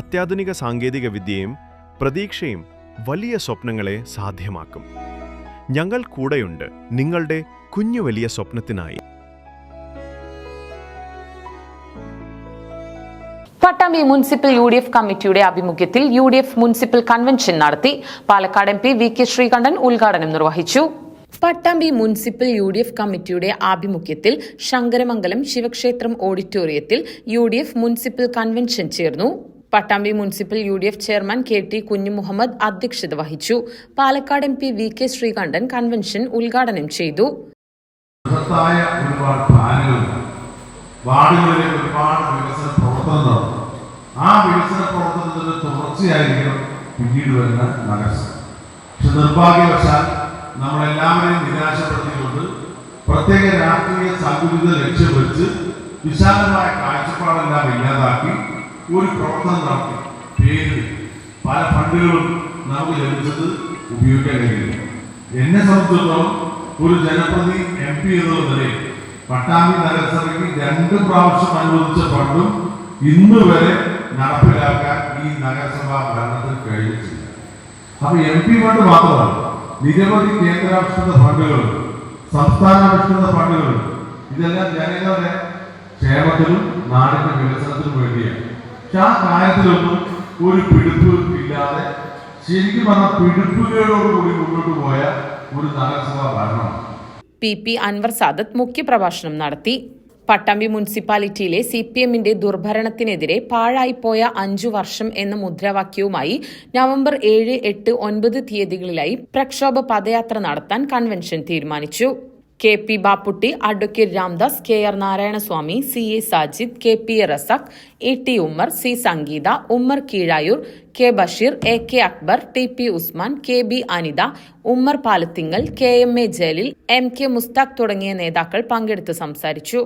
അത്യാധുനിക സാങ്കേതിക വിദ്യയും പ്രതീക്ഷയും വലിയ സ്വപ്നങ്ങളെ സാധ്യമാക്കും. ഞങ്ങൾ കൂടെയുണ്ട് നിങ്ങളുടെ കുഞ്ഞു വലിയ സ്വപ്നത്തിനായി. Pattambi municipal U D F കമ്മിറ്റിയുടെ ആഭിമുഖ്യത്തിൽ U D F municipal convention നടത്തി Palakkad M P V K Sreekandan ഉദ്ഘാടനം നിർവഹിച്ചു. Pattambi municipal U D F കമ്മിറ്റിയുടെ ആഭിമുഖ്യത്തിൽ ശങ്കരമംഗലം ശിവക്ഷേത്രം ഓഡിറ്റോറിയത്തിൽ U D F municipal convention ചേർന്നു. Pattambi municipal U D F chairman K T Kunjumuhammad അധ്യക്ഷത വഹിച്ചു. Palakkad M P V K Sreekandan convention ഉദ്ഘാടനം ചെയ്തു. ബൃഹത്തായ ഒരുപാട് വികസന പ്രവർത്തനം ആ വികസന പ്രവർത്തനത്തിന്റെ തുടർച്ചയായിരിക്കണം പിന്നീട് വരുന്ന നഗരസഭ. പക്ഷെ നിർഭാഗ്യവശാൽ നമ്മളെല്ലാവരെയും നിരാശപ്പെടുത്തിക്കൊണ്ട് പ്രത്യേക രാഷ്ട്രീയ സന്തുലിത ലക്ഷ്യം വെച്ച് വിശാലമായ കാഴ്ചപ്പാടെല്ലാം ഇല്ലാതാക്കി ഒരു പ്രവർത്തനം നടത്തി. പേരിൽ പല ഫണ്ടുകളും നമുക്ക് ലഭിച്ചത് ഉപയോഗിക്കാൻ കഴിയില്ല എന്നെ സംബന്ധിച്ചിടത്തോളം ഒരു ജനപ്രതി എം പി എന്നുള്ള നിലയിൽ പട്ടാമ്പി നഗരസഭയ്ക്ക് രണ്ട് പ്രാവശ്യം അനുവദിച്ച ഫണ്ടും ഇന്ന് വരെ നടപ്പിലാക്കാൻ ഈ നഗരസഭാ ഭരണത്തിൽ കഴിഞ്ഞിട്ടില്ല. അപ്പൊ എം പി ഫണ്ട് മാത്രമല്ല നിരവധി കേന്ദ്രാവിഷ്കൃത ഫണ്ടുകൾ സംസ്ഥാനാവിഷ്കൃത ഫണ്ടുകൾ ഇതെല്ലാം ജനങ്ങളുടെ ക്ഷേമത്തിനും നാടിന്റെ വികസനത്തിനും പക്ഷെ ആ ഒരു പിടിപ്പ് ഇല്ലാതെ ശരിക്കും പറഞ്ഞാൽ പിടിപ്പുകളോടുകൂടി മുന്നോട്ട് പോയ ഒരു നഗരസഭാ ഭരണമാണ് പി പി അൻവർ സാദത്ത് മുഖ്യപ്രഭാഷണം നടത്തി. പട്ടാമ്പി മുനിസിപ്പാലിറ്റിയിലെ സി പി എമ്മിന്റെ ദുർഭരണത്തിനെതിരെ പാഴായിപ്പോയ അഞ്ചു വർഷം എന്ന മുദ്രാവാക്യവുമായി നവംബർ ഏഴ് എട്ട് ഒൻപത് തീയതികളിലായി പ്രക്ഷോഭ പദയാത്ര നടത്താൻ കൺവെൻഷൻ തീരുമാനിച്ചു. K P Bapputty advocate Ramdas K R Narayanaswamy C A Sajid K P A Razak A T Ummer C Sangeetha Ummer Keezhayoor K Basheer A K Akbar T P Usman K B Anitha Ummer Palathingal K M A Jaleel M K Musthaq തുടങ്ങിയ നേതാക്കൾ പങ്കെടുത്ത് സംസാരിച്ചു.